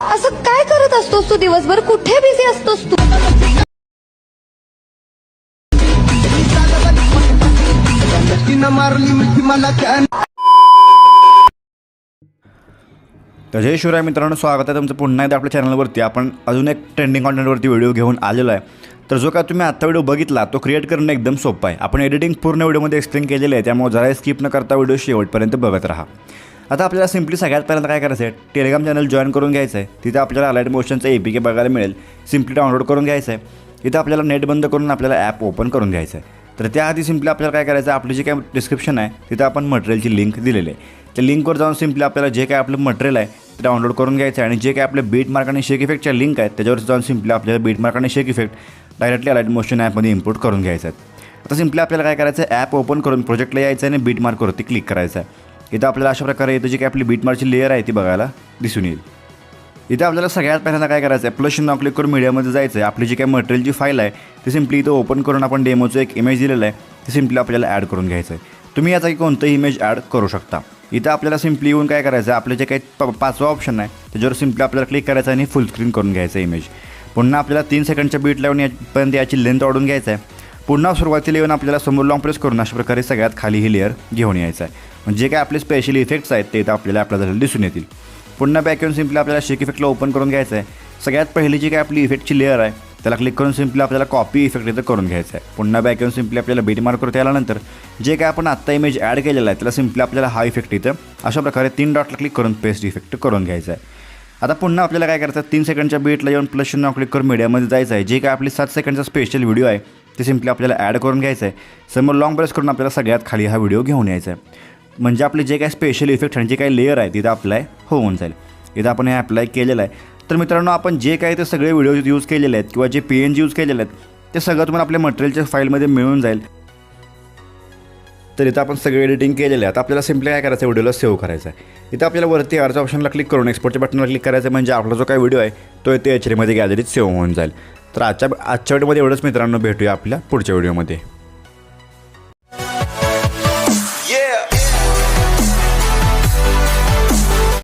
असं काय करत असतोस तू दिवसभर? कुठे बिझी असतोस तू? तर जय शिवराय मित्रांनो स्वागत आहे तुमचं पुन्हा एकदा आपल्या चॅनलवरती आपण अजून एक ट्रेंडिंग कॉन्टेंटवरती व्हिडिओ घेऊन आलेलो आहे. तर जो का तुम्ही आत्ता व्हिडिओ बघितला तो क्रिएट करणं एकदम सोपं आहे. आपण एडिटिंग पूर्ण व्हिडिओमध्ये एक्सप्लेन केलेलं आहे त्यामुळे जरा स्किप न करता व्हिडिओ शेवटपर्यंत बघत राहा. आता आपल्याला सिम्पली सगळ्यात पहिल्यांदा काय करायचं आहे टेलिग्राम चॅनल जॉईन करून घ्यायचं आहे. तिथे आपल्याला अलर्ट मोशनचं ए पी के बघायला मिळेल. सिम्पली डाउनलोड करून घ्यायचं आहे. इथं आपल्याला नेट बंद करून आपल्याला ॲप ओपन करून घ्यायचं आहे. तर त्याआधी सिम्पली आपल्याला काय करायचं आहे आपली जी काय डिस्क्रिप्शन आहे तिथं आपण मटेरियलची लिंक दिलेली आहे. त्या लिंकवर जाऊन सिम्पली आपल्याला जे काय आपलं मटेरियल आहे ते डाउनलोड करून घ्यायचं आहे. आणि जे काय आपले बीट मार्क आणि शेक इफेक्टच्या लिंक आहेत त्याच्यावर जाऊन सिम्पली आपल्याला बीट मार्क आणि shake effect directly Alight Motion ॲपमध्ये इम्पोर्ट करून घ्यायचं आहे. आता सिम्पली आपल्याला काय करायचं आहे ॲप ओपन करून प्रोजेक्टला यायचं आहे आणि बीट मार्कवरती क्लिक करायचं आहे. इथं आपल्याला अशा प्रकारे येतं जी काय आपली बीट मार्कची लेअर आहे ती बघायला दिसून येईल. इथं आपल्याला सगळ्यात पहिल्यांदा काय करायचं आहे प्लस नाव क्लिक करून मीडियामध्ये जायचं आहे. आपली जी काय मटेरियलची फाईल आहे ती सिम्पली इथं ओपन करून आपण डेमोचं एक इमेज दिलेलं आहे ते सिम्पली आपल्याला ॲड करून घ्यायचं आहे. तुम्ही याचा कोणतंही इमेज ॲड करू शकता. इथं आपल्याला सिम्पली येऊन काय करायचं आहे आपलं जे काही प पाचवा ऑप्शन आहे त्याच्यावर सिम्पली आपल्याला क्लिक करायचं आहे आणि फुल स्क्रीन करून घ्यायचं इमेज पुन्हा आपल्याला तीन सेकंडच्या बीट लावून यापर्यंत याची लेंथ वाढून घ्यायचं आहे पुन्हा सुरुवातीला येऊन आपल्याला समोर लॉंग प्रेस करून अशा प्रकारे सगळ्यात खाली ही लेअर घेऊन यायचं आहे म्हणजे जे काय आपले स्पेशल इफेक्ट्स आहेत ते इथं आपल्याला आपल्या झालेलं दिसून येतील. पुन्हा बॅक येऊन सिम्पली आपल्याला शेक इफेक्टला ओपन करून घ्यायचं आहे सगळ्यात पहिली जी काय आपली इफेक्टची लेअर आहे त्याला क्लिक करून सिम्पली आपल्याला कॉपी इफेक्ट इथं करून घ्यायचं आहे पुन्हा बॅक येऊन सिम्पली आपल्याला बीट मार्कवरती आल्यानंतर जे काय आपण आत्ता इमेज ॲड केलेला आहे त्याला सिम्पली आपल्याला हा इफेक्ट इथं अशा प्रकारे तीन डॉटला क्लिक करून पेस्ट इफेक्ट करून घ्यायचा आहे आता पुन्हा आपल्याला काय करायचं? तीन सेकंडच्या बीटला येऊन प्लस शून्य क्लिक करून मीडियामध्ये जायचं आहे. जे काय आपली सात सेकंडचा स्पेशल व्हिडिओ आहे ते सिम्पली आपल्याला ॲड करून घ्यायचं आहे. समोर लॉंग प्रेस करून आपल्याला सगळ्यात खाली हा व्हिडिओ घेऊन यायचा आहे. म्हणजे आपले जे काय स्पेशल इफेक्ट आणि जे काही लेअर आहे तिथं अप्लाय होऊन जाईल. इथं आपण हे अप्लाय केलेलं आहे. तर मित्रांनो आपण जे काही ते सगळे व्हिडिओ यूज केलेले आहेत किंवा J P N G use केलेले आहेत ते सगळं तुम्हाला आपल्या मटेरियलच्या फाईलमध्ये मिळून जाईल. तर इथं आपण सगळे एडिटिंग केलेले आहे. आता आपल्याला सिम्पली काय करायचं व्हिडिओला सेव्ह करायचा आहे. इथं आपल्याला वरती आरच्या ऑप्शनला क्लिक करून एक्सपोर्टच्या बटनला क्लिक करायचं आहे. म्हणजे आपला जो काही व्हिडिओ आहे तो इथे एच डीमध्ये गॅलरीत सेव्ह होऊन जाईल. तर आजच्या आजच्या व्हिडिओमध्ये एवढंच मित्रांनो. भेटूया आपल्या पुढच्या व्हिडिओमध्ये